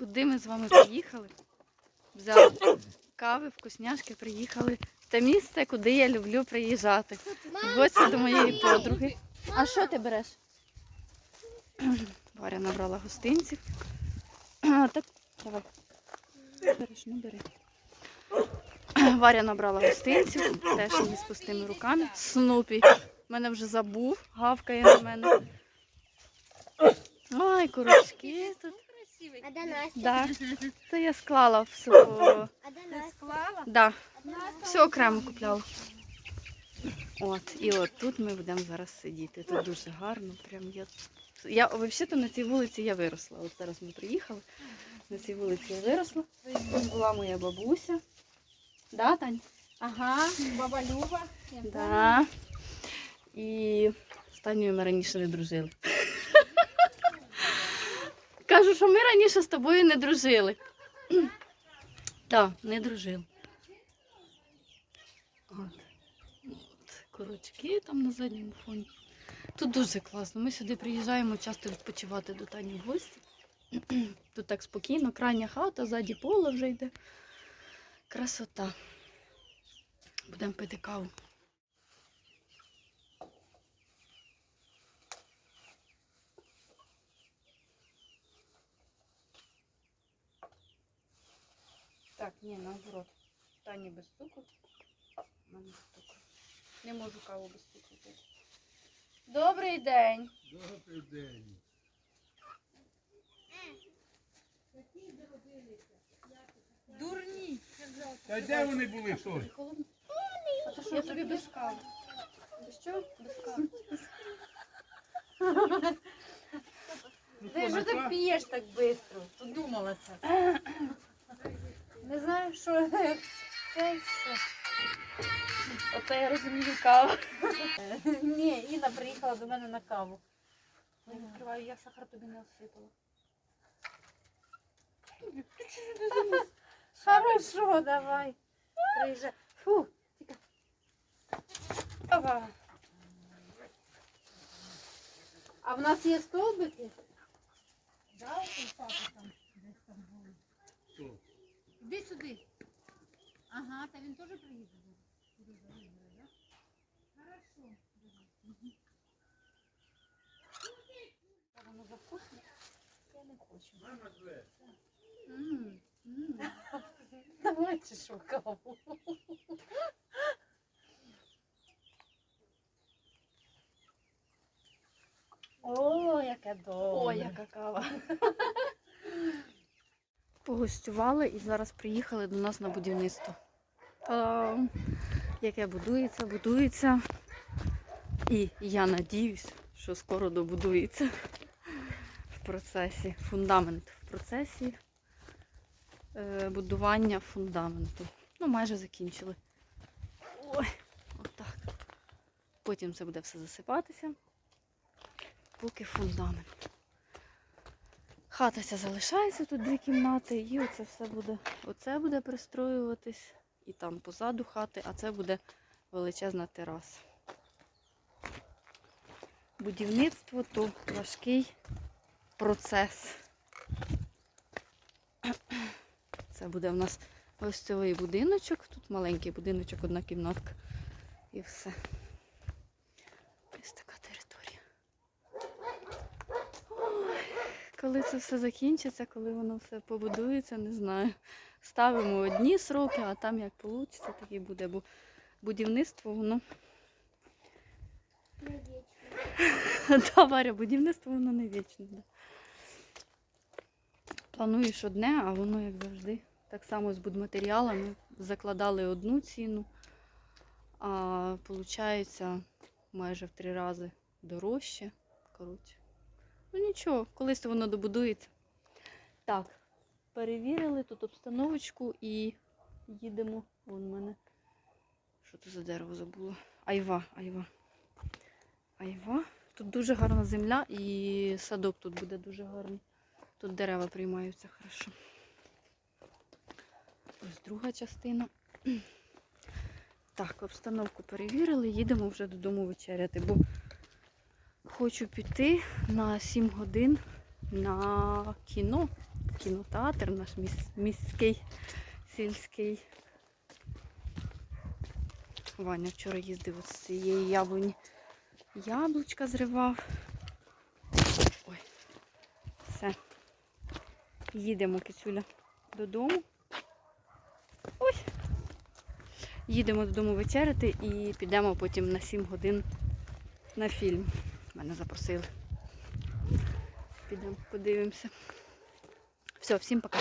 Куди ми з вами приїхали? Взяли кави, вкусняшки, приїхали в те місце, куди я люблю приїжджати. В гості до моєї подруги. А що ти береш? Варя набрала гостинців. Так, давай. Береш, ну бери. Варя набрала гостинців, теж не з пустими руками. Снупі. Мене вже забув, гавкає на мене. Ой, курочки тут. А де Настя? Да. Це я склала все. А де Настя? Склала? Да. Все окремо купляла. От, і от тут ми будемо зараз сидіти. Тут дуже гарно. Прям я. Я взагалі-то на цій вулиці я виросла. От зараз ми приїхали. На цій вулиці я виросла. Тут була моя бабуся. Да, Тань? Ага, баба Люба. Я Да. І з Танею ми раніше не дружили. Кажу, що ми раніше з тобою не дружили. Так, не дружили. От. Корочки там на задньому фоні. Тут дуже класно. Ми сюди приїжджаємо часто відпочивати до Тані гості. Тут так спокійно, крайня хата, ззаді поле вже йде. Красота. Будемо пити каву. Так, ні, наоборот. Тані без цукру. мене з. Не можу каву без цукру пити. Добрий день. Добрий день. Дурні. Та де вони були, Соль? А то що я тобі без кави? Без чого? Без кави. Ну, Ти що ти п'єш так швидко? Подумалася. Не знаю, що це, що. Оце я розумію каву. Ні, Інна приїхала до мене на каву. Я відкриваю, я сахар тобі не осипала. Хорошо, давай. Приїжджай. Фу, тільки. Опа. А в нас є столбики? Да, у папи там десь там були. Іди сюди. Ага, та він теж приїде. Хорошо. Воно вкусно? Я не хочу. Мама зве. М, м. Давай чи що каву. О, яке добре. Ой, яка кава. Погостювали і зараз приїхали до нас на будівництво. Яке будується, будується. І я надіюсь, що скоро добудується в процесі. Фундамент в процесі е, будування фундаменту. Ну, майже закінчили. Ой, отак. Потім це буде все засипатися поки фундамент. Хата ця залишається, тут дві кімнати, і оце все буде. Оце буде пристроюватись, і там позаду хати, а це буде величезна тераса. Будівництво то важкий процес. Це буде в нас ось цілий будиночок. Тут маленький будиночок, одна кімнатка. І все. Ось така Коли це все закінчиться, коли воно все побудується, не знаю. Ставимо одні сроки, а там як вийде, так і буде. Бо будівництво, воно. Не вічно. Та, Варя, будівництво воно не вічне. Да. Плануєш одне, а воно, як завжди, так само з будматеріалами. Закладали одну ціну, а виходить майже в три рази дорожче. Коротше. Ну нічого, колись воно добудується. Так, перевірили тут обстановочку і їдемо. Вон в мене. Що це за дерево забула? Айва, айва. Айва. Тут дуже гарна земля і садок тут буде дуже гарний. Тут дерева приймаються хорошо. Ось друга частина. Так, обстановку перевірили, їдемо вже додому вечеряти, бо хочу піти на 7 годин на кіно. кінотеатр, наш міс, міський, сільський. Ваня вчора їздив з цієї яблуні. Яблучка зривав. Ой. Все. Їдемо, кицюля, додому. Ой. Їдемо додому вечеряти і підемо потім на 7 годин на фільм. Мене запросили. Підемо, подивимося. Все, всім пока.